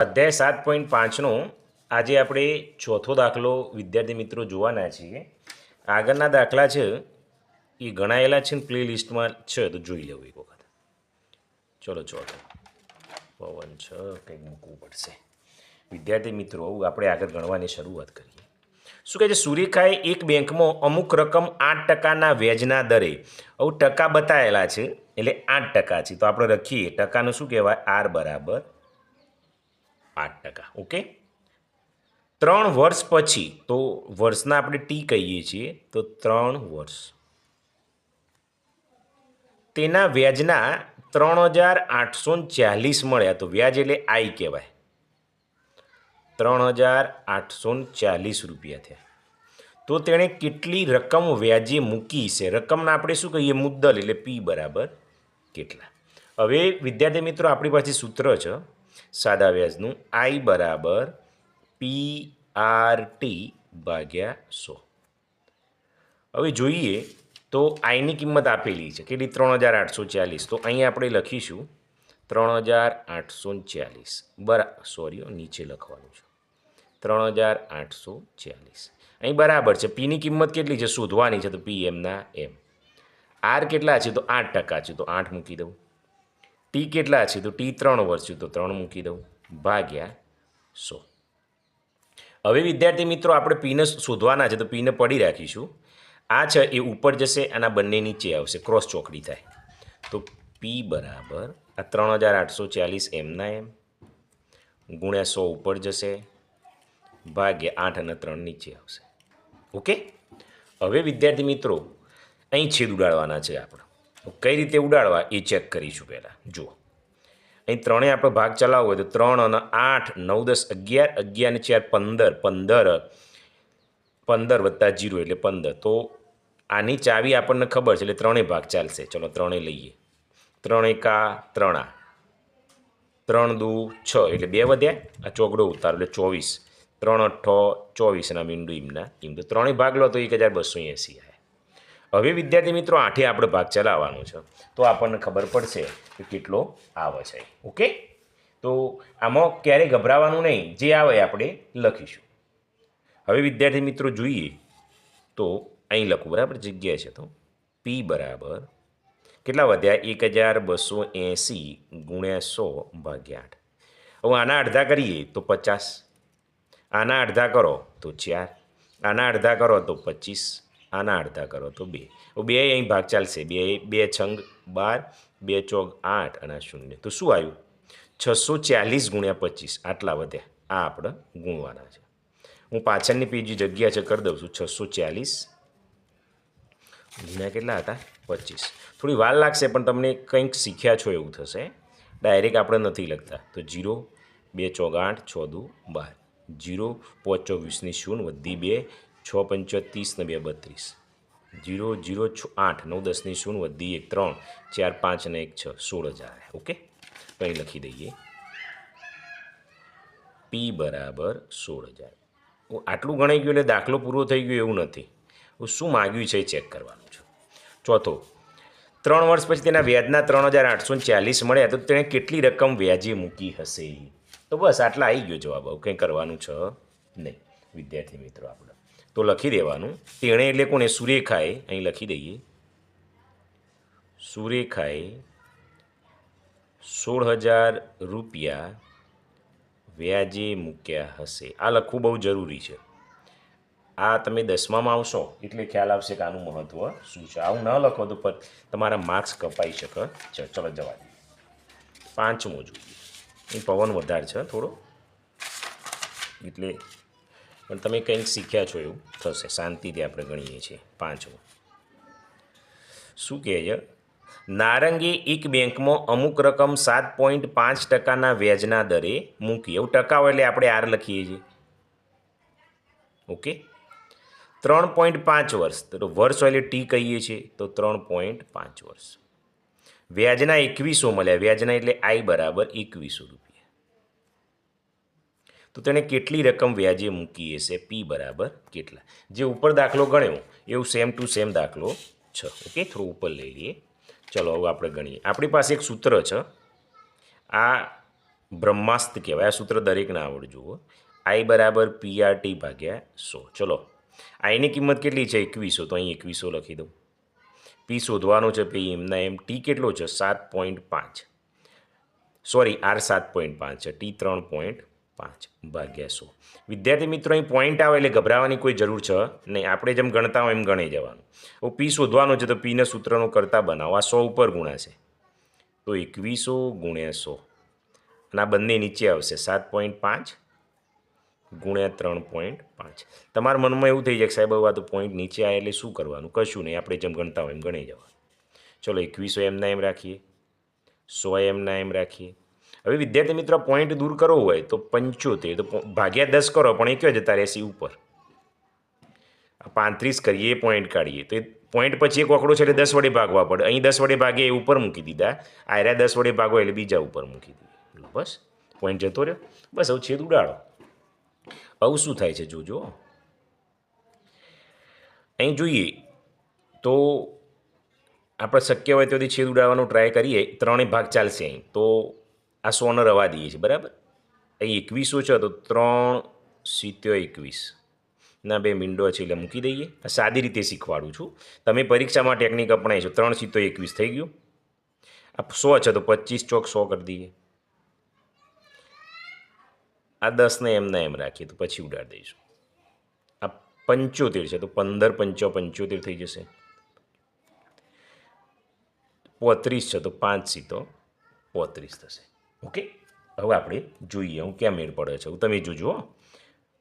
અધ્યાય સાત પોઈન્ટ પાંચનો આજે આપણે ચોથો દાખલો વિદ્યાર્થી મિત્રો જોવાના છીએ. આગળના દાખલા છે, એ ગણાયેલા છે ને પ્લે લિસ્ટમાં છે, તો જોઈ લેવું એક વખત. ચલો ચોથો. પવન છ, કંઈક મૂકવું પડશે. વિદ્યાર્થી મિત્રો આપણે આગળ ગણવાની શરૂઆત કરીએ. શું કહે છે? સુરેખાએ એક બેંકમાં અમુક રકમ આઠ ટકાના વ્યાજના દરે, આવું ટકા બતાવેલા છે, એટલે આઠ ટકા છે. તો આપણે રખીએ, ટકાનું શું કહેવાય? આર બરાબર આઠ ટકા, ઓકે? ત્રણ વર્ષ પછી, તો વર્ષના આપણે ટી કહીએ છીએ, તો ત્રણ વર્ષ. તેના વ્યાજના ત્રણ હજાર આઠસો ચાલીસ મળ્યા, તો વ્યાજ એટલે આઈ કહેવાય. ત્રણ હજાર આઠસો ચાલીસ રૂપિયા થયા. તો તેણે કેટલી રકમ વ્યાજે મૂકી છે? રકમના આપણે શું કહીએ? મુદ્દલ એટલે પી બરાબર કેટલા. હવે વિદ્યાર્થી મિત્રો, આપણી પાસે સૂત્ર છે. સાદા વ્યાજનું આઈ બરાબર પી આર ટી ભાગ્યા સો. હવે જોઈએ તો આઈની કિંમત આપેલી છે. કેટલી? ત્રણ હજાર આઠસો ચાલીસ. તો અહીં આપણે લખીશું ત્રણ હજાર આઠસો ચાલીસ. બરા, સોરી નીચે લખવાનું છે. ત્રણ હજાર આઠસો ચાલીસ. અહીં બરાબર છે. પીની કિંમત કેટલી છે? શોધવાની છે તો પી એમના એમ આર કેટલા છે? તો આઠ ટકા છે. તો આઠ મૂકી દઉં. ટી કેટલા છે? તો ટી ત્રણ વર્ષ તો ત્રણ મૂકી દઉં. ભાગ્યા સો. હવે વિદ્યાર્થી મિત્રો, આપણે પીને શોધવાના છે. તો પીને પડી રાખીશું. આ છે, એ ઉપર જશે અને આ બંને નીચે આવશે. ક્રોસ ચોકડી થાય. તો પી બરાબર, આ ત્રણ હજાર આઠસો ચાલીસ એમના એમ ગુણ્યા સો ઉપર જશે. ભાગ્યા આઠ અને ત્રણ નીચે આવશે. ઓકે? હવે વિદ્યાર્થી મિત્રો, અહીં છેદ ઉડાડવાના છે આપણે. તો કઈ રીતે ઉડાડવા એ ચેક કરીશું પહેલાં. જુઓ. અહીં ત્રણેય આપણો ભાગ ચલાવવો હોય તો ત્રણ અને આઠ, નવ, દસ, અગિયાર અગિયાર ને ચાર, પંદર. પંદર પંદર વત્તા જીરો એટલે પંદર. તો આની ચાવી આપણને ખબર છે એટલે ત્રણેય ભાગ ચાલશે. ચલો ત્રણેય લઈએ. ત્રણ એકા ત્રણ. આ ત્રણ દુ છ એટલે બે વધ્યા. આ ચોગડો ઉતારો એટલે ચોવીસ. ત્રણ અઠ્ઠો ચોવીસના મીંડું ઈમના એમ તો ત્રણેય ભાગ લો તો એક હજાર બસો એંસી હવે વિદ્યાર્થી મિત્રો, આઠે આપણે ભાગ ચલાવવાનો છે. તો આપણને ખબર પડશે કે કેટલો આવે છે. ઓકે? તો આમાં ક્યારેય ગભરાવાનું નહીં. જે આવે આપણે લખીશું. હવે વિદ્યાર્થી મિત્રો, જોઈએ. તો અહીં લખું, બરાબર? જગ્યા છે તો. પી બરાબર. કેટલા વધ્યા? એક હજાર બસો એંસી ગુણ્યા સો ભાગ્યા આઠ. હવે આના અડધા કરીએ તો પચાસ. આના અડધા કરો તો ચાર. આના અડધા કરો તો પચીસ. આના અડધા કરો તો બે. બે અહીં ભાગ ચાલશે. બે બે છંગ બાર, બે ચોગ આઠ અને શૂન્ય. તો શું આવ્યું? છસો ચાલીસ ગુણ્યા પચીસ. આટલા વધ્યા. આ આપણે ગુણવાના છે. હું પાછળની પેજી જગ્યા છે કરી દઉં છું. છસો ચાલીસ ગુણ્યા કેટલા હતા? પચીસ. થોડી વાર લાગશે પણ તમને કંઈક શીખ્યા છો એવું થશે. ડાયરેક્ટ આપણે નથી લખતા. તો જીરો, બે ચોગ આઠ, છ દુ બાર. જીરો પાંચ ચોવીસની શૂન્ય, વધી બે. છ પંચોત્રીસ ને બે બત્રીસ. જીરો જીરો, છ, આઠ, નવ દસની શૂન્ય વધી એક, ત્રણ, ચાર, પાંચ અને એક, છ, સોળ હજાર ઓકે? તો અહીં લખી દઈએ. પી બરાબર સોળ હજાર. આટલું ગણાઈ ગયું એટલે દાખલો પૂરો થઈ ગયો એવું નથી. હું શું માગ્યું છે એ ચેક કરવાનું છે. ચોથો, ત્રણ વર્ષ પછી તેના વ્યાજના ત્રણ હજાર આઠસો ચાલીસ મળ્યા તો તેણે કેટલી રકમ વ્યાજે મૂકી હશે? તો બસ આટલા આવી ગયો જવાબ. આવું કંઈ કરવાનું છે નહીં. વિદ્યાર્થી મિત્રો, આપણે તો લખી દેવાનું. તેણે એટલે કોને? સુરેખાએ, અહીં લખી દઈએ. સુરેખાએ સોળ હજાર રૂપિયા વ્યાજે મૂક્યા હશે. આ લખવું બહુ જરૂરી છે. આ તમે દસમામાં આવશો, એટલે ખ્યાલ આવશે કે આનું મહત્ત્વ શું છે. આવું ન લખો તો પર તમારા માર્ક્સ કપાઈ શકે. છે ચલો, જવા દઈએ. પાંચમો જોઈએ. એ પવન વધારે છે, થોડો. એટલે પણ તમે કંઈક શીખ્યા છો એવું થશે. શાંતિથી આપણે ગણીએ છીએ. પાંચમું. શું કહે છે? નારંગે એક બેંકમાં અમુક રકમ સાત પોઈન્ટ પાંચ ટકાના વ્યાજના દરે મૂકી. એવું ટકા એટલે આપણે આર લખીએ છીએ. ઓકે? ત્રણ પોઈન્ટ પાંચ વર્ષ. તો વર્ષ એટલે ટી કહીએ છીએ. તો ત્રણ પોઈન્ટ પાંચ વર્ષ. વ્યાજના એકવીસો મળ્યા. વ્યાજના એટલે આઈ બરાબર એકવીસો રૂપિયા. તો તેણે કેટલી રકમ વ્યાજે મૂકી હશે? પી બરાબર કેટલા? જે ઉપર દાખલો ગણ્યો, એવું સેમ ટુ સેમ દાખલો છે. ઓકે થોડું ઉપર લઈ લઈએ. ચલો, હવે આપણે ગણીએ. આપણી પાસે એક સૂત્ર છે. આ બ્રહ્માસ્ત્ર કહેવાય. આ સૂત્ર દરેકને આવડ, જુઓ. આઈ બરાબર પીઆરટી ભાગ્યા સો. ચલો આઈની કિંમત કેટલી છે? એકવીસો. તો અહીં એકવીસો લખી દઉં. પી શોધવાનો છે પી એમના એમ ટી કેટલો છે? સાત પોઈન્ટ પાંચ. સોરી આર સાત પોઈન્ટ પાંચ છે. ટી ત્રણ પોઈન્ટ પાંચ. ભાગ્યા સો. વિદ્યાર્થી મિત્રો, અહીં પોઈન્ટ આવે એટલે ગભરાવાની કોઈ જરૂર છે નહીં. આપણે જેમ ગણતા હોય એમ ગણી જવાનું. હવે પી શોધવાનો છે તો પીને સૂત્રનો કરતાં બનાવો. આ સો ઉપર ગુણાશે. તો એકવીસો ગુણ્યા સો. અને આ બંને નીચે આવશે. સાત પોઈન્ટ પાંચ ગુણ્યા ત્રણ પોઈન્ટ પાંચ. તમારા મનમાં એવું થઈ જાય સાહેબ આ તો પોઈન્ટ નીચે આવે એટલે શું કરવાનું? કશું નહીં. આપણે જેમ ગણતા હોય એમ ગણી જવાનું. ચલો એકવીસો એમના એમ રાખીએ. સો એમના એમ રાખીએ. હવે વિદ્યાર્થી મિત્રો પોઈન્ટ દૂર કરવો હોય તો પંચોતેર, તો ભાગ્યા દસ કરો, પણ એ કયો જતા રહેશે? ઉપર. પાંત્રીસ કરીએ પોઈન્ટ કાઢીએ. તો એ પોઈન્ટ પછી એક ઓકડો છે એટલે દસ વડે ભાગવા પડે. અહીં દસ વડે ભાગે, એ ઉપર મૂકી દીધા. આયરા દસ વડે ભાગો એટલે બીજા ઉપર મૂકી દીધી. બસ. પોઈન્ટ જતો રહ્યો. બસ, હવે છેદ ઉડાડો. આવું શું થાય છે જોજો અહીં જોઈએ તો આપણે શક્ય હોય તો છેદ ઉડાડવાનો ટ્રાય કરીએ. ત્રણેય ભાગ ચાલશે અહીં. તો આ સોનો રવા દઈએ છીએ, બરાબર? અહીં એકવીસો છે, તો ત્રણ સિત્તેર એકવીસ. ના, બે મિંડો છે, એટલે મૂકી દઈએ. આ સાદી રીતે શીખવાડું છું. તમે પરીક્ષામાં ટેકનિક અપનાવી છો ત્રણ સિત્તેર એકવીસ થઈ ગયું. આ સો છે, તો પચીસ ચોક સો કરી દઈએ. આ દસને એમના એમ રાખીએ, તો પછી ઉડાડી દઈશું. આ પંચોતેર છે, તો પંદર પંચો પંચોતેર થઈ જશે. પોત્રીસ છે, તો પાંચ સીતો પોત્રીસ થશે. ઓકે? હવે આપણે જોઈએ હું ક્યાં મેળ પડે છે. હું તમે જોજો.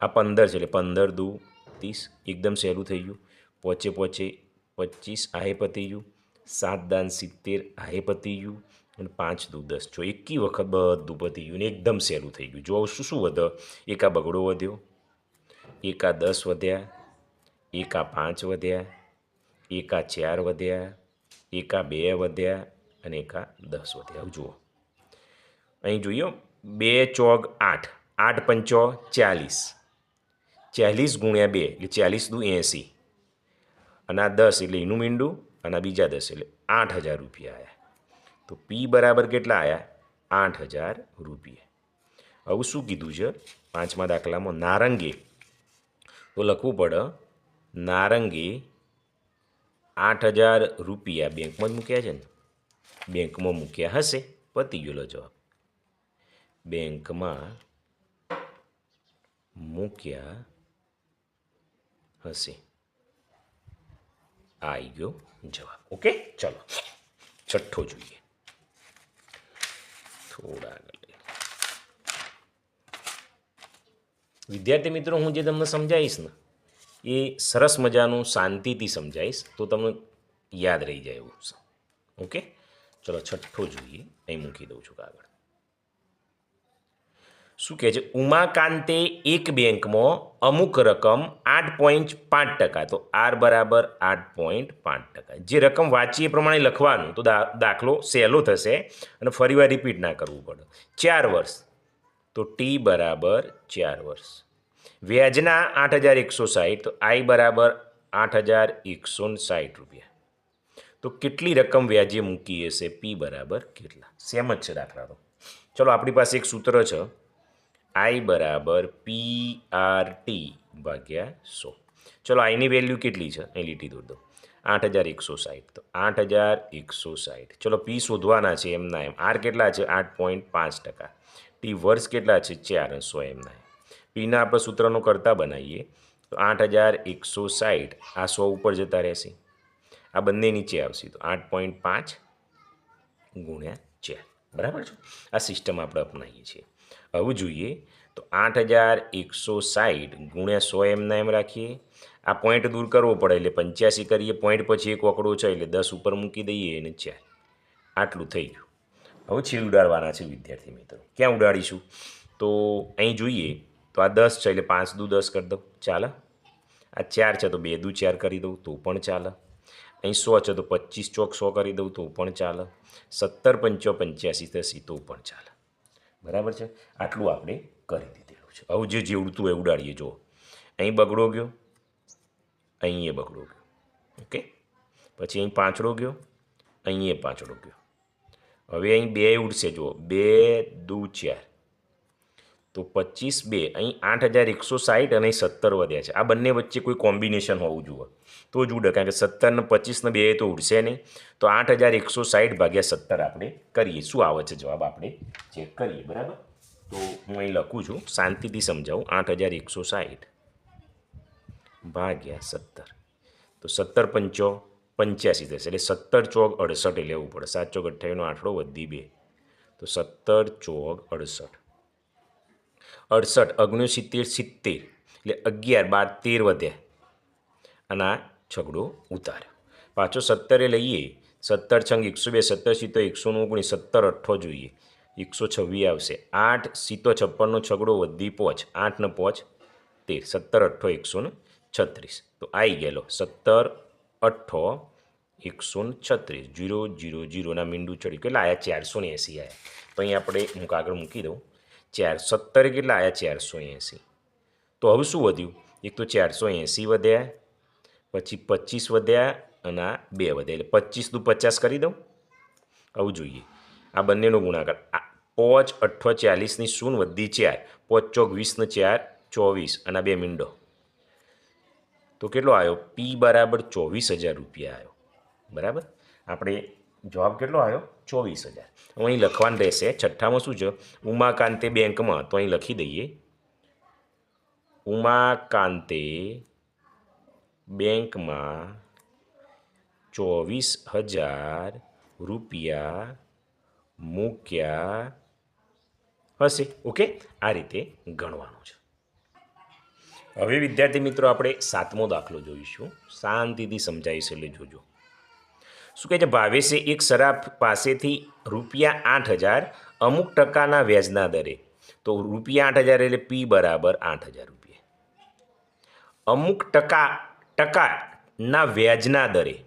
આ પંદર છે એટલે પંદર, દુ, ત્રીસ, એકદમ સહેલું થઈ ગયું. પોચે પોચે પચીસ, આહે પતી ગયું. સાત દાન સિત્તેર, આહે પતી ગયું. અને પાંચ, દુ, દસ. જો એકી વખત બધું પતી ગયું ને એકદમ સહેલું થઈ ગયું. જો શું શું વધે? એકા બગડો વધ્યો. એકા દસ વધ્યા. એકા પાંચ વધ્યા. એકા ચાર વધ્યા. એકા બે વધ્યા. અને એકા દસ વધ્યા. જુઓ. અહીં જોઈએ બે ચોગ આઠ આઠ પંચો ચાલીસ. ચાલીસ ગુણ્યા બે, એટલે ચાલીસ દુ એંસી. અને આ દસ એટલે એનું મીંડું, અને બીજા દસ એટલે આઠ હજાર રૂપિયા આવ્યા તો પી બરાબર કેટલા આવ્યા આઠ હજાર રૂપિયા. હવે શું કીધું છે? પાંચમા દાખલામાં નારંગી. તો લખવું પડે, નારંગી આઠ હજાર રૂપિયા બેંકમાં જ મૂક્યા છે ને? બેંકમાં મૂક્યા હશે, પતી ગયેલો જવાબ. બેંકમાં મૂક્યા હશે. આવી ગયો જવાબ. ઓકે? ચલો. છઠ્ઠો જોઈએ. થોડા આગળ. વિદ્યાર્થી મિત્રો, હું જે તમને સમજાવીશ ને, એ સરસ મજાનું શાંતિથી સમજાવીશ, તો તમને યાદ રહી જાય એવું. ઓકે? ચલો, છઠ્ઠો જોઈએ. અહીં મૂકી દઉં છું કાગળ શું કહે છે? ઉમાકાંતે એક બેંકમાં અમુક રકમ આઠ પોઈન્ટ પાંચ ટકા. તો આર બરાબર આઠ પોઈન્ટ પાંચ ટકા. જે રકમ વાંચી એ પ્રમાણે લખવાનું. તો દાખલો સહેલો થશે અને ફરીવાર રિપીટ ના કરવું પડે. ચાર વર્ષ. તો ટી બરાબર ચાર વર્ષ. વ્યાજના આઠ હજાર એકસો સાહીઠ. તો આઈ બરાબર આઠ હજાર એકસો સાઠ રૂપિયા. તો કેટલી રકમ વ્યાજે મૂકી હશે? પી બરાબર કેટલા? સેમ જ છે દાખલા તો ચલો, આપણી પાસે એક સૂત્ર છે. આઈ બરાબર પી આર ટી ભાગ્યા સો. ચલો આઈની વેલ્યુ કેટલી છે? અહીં લીટી દોર દો. આઠ હજાર એકસો સાઠ તો આઠ હજાર એકસો સાઠ ચલો પી શોધવાના છે એમના એમ. આર કેટલા છે? આઠ પોઈન્ટ પાંચ ટકા. ટી વર્ષ કેટલા છે? ચાર સો એમના એમ. પીના આપણે સૂત્રનો કરતા બનાવીએ. તો આઠ હજાર એકસો સાઠ આ સો ઉપર જતા રહેશે. આ બંને નીચે આવશે. તો આઠ પોઈન્ટ પાંચ ગુણ્યા ચાર. બરાબર છે? આ સિસ્ટમ આપણે અપનાવીએ છીએ. હવે જોઈએ તો આઠ હજાર એકસો સાઠ ગુણ્યા સો એમના એમ રાખીએ. આ પોઈન્ટ દૂર કરવો પડે એટલે પંચ્યાસી કરીએ પોઈન્ટ પછી એક વકડો છે એટલે દસ ઉપર મૂકી દઈએ અને ચાર. આટલું થઈ ગયું. હવે છેદ ઉડાડવાના છે વિદ્યાર્થી મિત્રો. ક્યાં ઉડાડીશું? તો અહીં જોઈએ તો આ દસ છે એટલે પાંચ દુ દસ કરી દઉં. ચાલે? આ ચાર છે તો બે દુ ચાર કરી દઉં તો પણ ચાલે. અહીં સો છે તો પચીસ ચોક સો કરી દઉં તો પણ ચાલે. સત્તર પંચો પંચ્યાસી થશે તો પણ ચાલે. બરાબર છે? આટલું આપણે કરી દીધેલું છે. હવે જે જીવડતું એ ઉડાડીએ, જુઓ. અહીં બગડો ગયો, અહીં એ બગડો ગયો. ઓકે પછી અહીં પાંચડો ગયો, અહીં એ પાંચડો ગયો. હવે અહીં બે ઉડશે, જુઓ. બે દુ ચાર. તો પચીસ બે, અહીં આઠ હજાર એકસો સાહીઠ અને સત્તર વધ્યા છે. આ બંને વચ્ચે કોઈ કોમ્બિનેશન હોવું જોઈએ. તો જ ઉડે કારણ કે સત્તરને પચીસને બે તો ઉડશે નહીં. તો આઠ હજાર એકસો સાહીઠ ભાગ્યા સત્તર આપણે કરીએ. શું આવે છે જવાબ આપણે ચેક કરીએ, બરાબર? તો હું અહીં લખું છું, શાંતિથી સમજાવું. આઠ હજાર એકસો સાઠ ભાગ્યા સત્તર. તો સત્તર પંચો પંચ્યાસી થશે, એટલે સત્તર ચોક અડસઠ લેવું પડે સાત ચોક અઠ્યાવીસનો આઠડો વધી બે. તો સત્તર ચોક અડસઠ. અડસઠ, ઓગણસિત્તેર, સિત્તેર. એટલે અગિયાર, બાર, તેર વધ્યા અને આ છગડો ઉતાર પાછો સત્તરે લઈએ. સત્તર છંગ એકસો બે, સત્તર સીતો એકસો ઓગણીસ સત્તર અઠ્ઠો જોઈએ. એકસો છવ્વીસ આવશે. આઠ સીતો છપ્પનનો છગડો વધી પહોંચ આઠ ને પહોંચ તેર. સત્તર, અઠ્ઠો, એકસો ને છત્રીસ. તો આવી ગયેલો. સત્તર, અઠ્ઠો, એકસો ને છત્રીસ. જીરો જીરો જીરોના મીંડું ચડ્યું. કેટલા આવ્યા ચારસો ને એંસી આવ્યા તો અહીં આપણે હું કાગળ મૂકી દઉં. ચાર સત્તર કેટલા આવ્યા ચારસો એંસી. તો હવે શું વધ્યું? એક તો ચારસો એંસી વધ્યા, પછી પચીસ વધ્યા અને આ બે વધ્યા. એટલે પચીસ દુ પચાસ કરી દઉં? આવું જોઈએ. આ બંનેનો ગુણાકાર. આ પોચ અઠ્ઠો ચાલીસની શૂન વધી ચાર. પોચ ચોક વીસને ચાર, ચોવીસ અને બે મીંડો. તો કેટલો આવ્યો પી બરાબર ચોવીસ હજાર રૂપિયા આવ્યો બરાબર? આપણે જવાબ કેટલો આવ્યો? ચોવીસ હજાર. અહીં લખવાનું રહેશે. છઠ્ઠામાં શું છે? ઉમાકાંતે બેંકમાં. તો અહીં લખી દઈએ. ઉમાકાંતે બેંકમાં ચોવીસ હજાર રૂપિયા મૂક્યા હશે. ઓકે? આ રીતે ગણવાનું છે. હવે વિદ્યાર્થી મિત્રો, આપણે સાતમો દાખલો જોઈશું. શાંતિથી સમજાવીશ એટલે જોજો. શું કહે છે? ભાવેશે એક સરાફ પાસેથી રૂપિયા આઠ હજાર અમુક ટકાના વ્યાજના દરે. તો રૂપિયા આઠ હજાર એટલે પી બરાબર આઠ હજાર રૂપિયા. અમુક ટકા, ટકાના વ્યાજના દરે.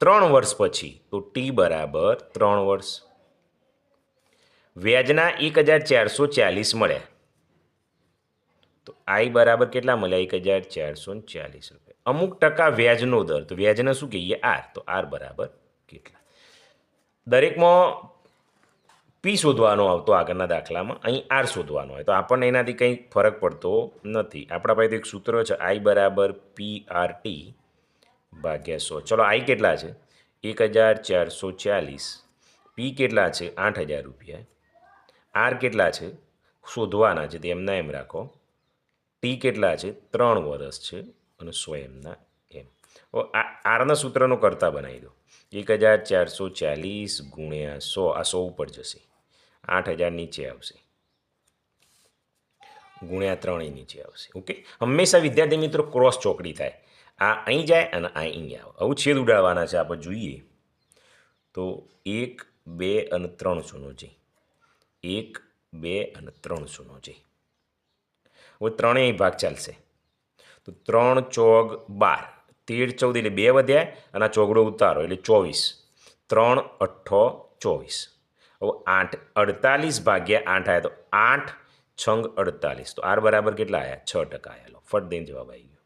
ત્રણ વર્ષ પછી, તો ટી બરાબર ત્રણ વર્ષ. વ્યાજના એક હજાર ચારસો ચાલીસ મળ્યા. તો આઈ બરાબર કેટલા મળ્યા? એક હજાર ચારસો ચાલીસ રૂપિયા. અમુક ટકા વ્યાજનો દર. તો વ્યાજને શું કહીએ? આર. તો આર બરાબર કેટલા? દરેકમાં પી શોધવાનો આવતો આગળના દાખલામાં. અહીં આર શોધવાનો હોય. તો આપણને એનાથી કંઈ ફરક પડતો નથી. આપણા પાસે તો એક સૂત્ર છે, આઈ બરાબર પી આર ટી ભાગ્યા સો. ચલો, આઈ કેટલા છે? એક હજાર ચારસો ચાલીસ. પી કેટલા છે? આઠ હજાર રૂપિયા. આર કેટલા છે? શોધવાના છે. તે એમના એમ રાખો. ટી કેટલા છે? ત્રણ વર્ષ છે. અને સ્વયંના એમ. આરના સૂત્રનો કરતા બનાવી દો. એક હજાર ચારસો ચાલીસ ગુણ્યા સો, આ સો ઉપર જશે. આઠ હજાર નીચે આવશે. ગુણ્યા ત્રણેય નીચે આવશે. ઓકે? હંમેશા વિદ્યાર્થી મિત્રો ક્રોસ ચોકડી થાય. આ અહીં જાય અને આ અહીં આવે. આવું છેદ ઉડાડવાના છે. આપણે જોઈએ. તો એક, બે અને ત્રણ શૂનો છે. એક, બે અને ત્રણ શૂનો જે હવે ત્રણેય ભાગ ચાલશે. તો ત્રણ ચોગ બાર. તેર, ચૌદ એટલે બે વધ્યા અને આ ચોગડો ઉતારો એટલે ચોવીસ. ત્રણ, અઠ્ઠો, ચોવીસ. હવે આઠ, અડતાલીસ ભાગ્યા આઠ આવ્યા તો આઠ, છંગ, અડતાલીસ. તો આર બરાબર કેટલા આવ્યા છ ટકા આવેલો ફટ દઈને જવાબ આવી ગયો.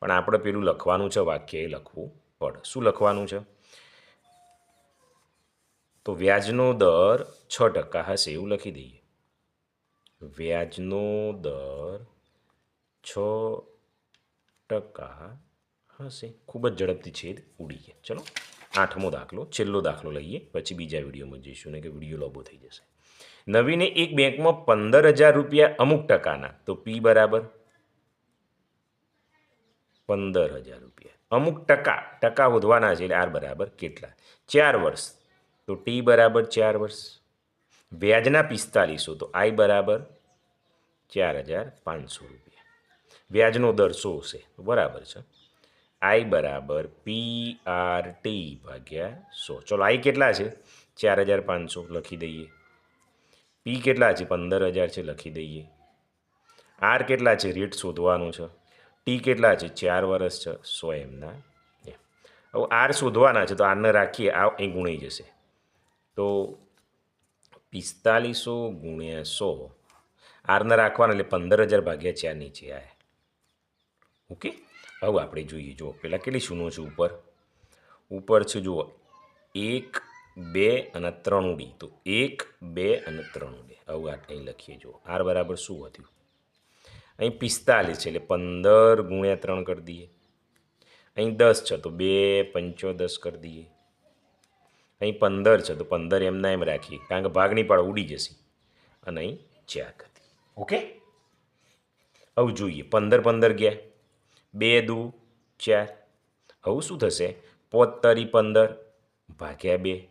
પણ આપણે પેલું લખવાનું છે, વાક્ય એ લખવું પડે. શું લખવાનું છે? તો વ્યાજનો દર છ ટકા હશે, એવું લખી દઈએ. વ્યાજનો દર છ ટકા હશે ખૂબ જ ઝડપથી છેદ ઉડી ગયા. ચલો, આઠમો દાખલો, છેલ્લો દાખલો લઈએ, પછી બીજા વિડીયોમાં જઈશું ને કે વીડિયો લોબો થઈ જશે. નવીને એક બેંકમાં પંદર હજાર રૂપિયા અમુક ટકાના, તો પી બરાબર? પંદર હજાર રૂપિયા. અમુક ટકા ટકા વધવાના છે એટલે આર બરાબર કેટલા? ચાર વર્ષ, તો ટી બરાબર ચાર વર્ષ. વ્યાજના પિસ્તાલીસો, તો આઈ બરાબર ચાર હજાર પાંચસો રૂપિયા. વ્યાજનો દર સો હશે. બરાબર છે. આઈ બરાબર પી આર ટી ભાગ્યા સો. ચલો આઈ કેટલા છે? ચાર હજાર પાંચસો લખી દઈએ. પી કેટલા છે? પંદર હજાર છે લખી દઈએ. આર કેટલા છે? રેટ શોધવાનું છે. ટી કેટલા છે? ચાર વર્ષ છે. સો એમના. હવે આર શોધવાના છે તો આરને રાખીએ. આ અહીં ગુણાઈ જશે. તો પિસ્તાલીસો ગુણ્યા સો. આરને રાખવાના એટલે પંદર હજાર ભાગ્યા ચાર નીચે આયા ઓકે? હવે આપણે જોઈએ. જુઓ, પહેલાં કેટલી શૂનો છે ઉપર? ઉપર છે, જુઓ, એક, બે અને ત્રણ ઉડી તો એક, બે અને ત્રણ ઉડે હવે આ અહીં લખીએ. જુઓ, આર બરાબર શું હતું? અહીં પિસ્તાલીસ છે, એટલે પંદર ગુણ્યા ત્રણ કરી દઈએ. અહીં દસ છે, તો બે પંચો દસ કરી દઈએ. અહીં પંદર છે, તો પંદર એમના એમ રાખીએ, કારણ કે ભાગની પાડ ઉડી જશે. અને અહીં ચાર કરી ઓકે? હવે જોઈએ. પંદર પંદર ગયા. બે દુ, ચાર. હવે શું થશે? પોતરી પંદર ભાગ્યા બે.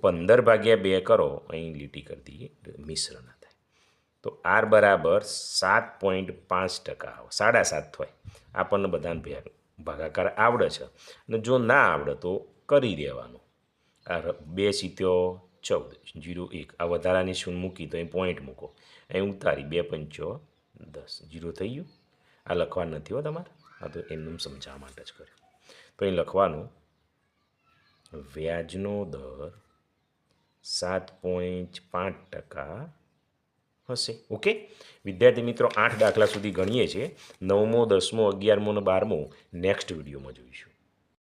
પંદર ભાગ્યા બે કરો, અહીં લીટી કરી દઈએ મિશ્ર ના થાય. તો આર બરાબર સાત પોઈન્ટ પાંચ ટકા આવે. સાડા સાત થાય. આપણને બધાને ભેગ, ભાગાકાર આવડે છે. અને જો ના આવડે તો કરી દેવાનું. આ બે સિત્યો ચૌદ, જીરો એક. આ વધારાની શૂન્ય મૂકી તો અહીં પોઈન્ટ મૂકો. અહીં ઉતારી બે પંચો દસ. જીરો થઈ ગયું? આ લખવાનું નથી હો તમારે? આ તો એમનું સમજાવવા માટે જ કર્યું. તો એ લખવાનું, વ્યાજનો દર સાત પોઈન્ટ પાંચ ટકા હશે. ઓકે? વિદ્યાર્થી મિત્રો, આઠ દાખલા સુધી ગણીએ છીએ. નવમો, દસમો, અગિયારમો અને બારમો નેક્સ્ટ વિડીયોમાં જોઈશું.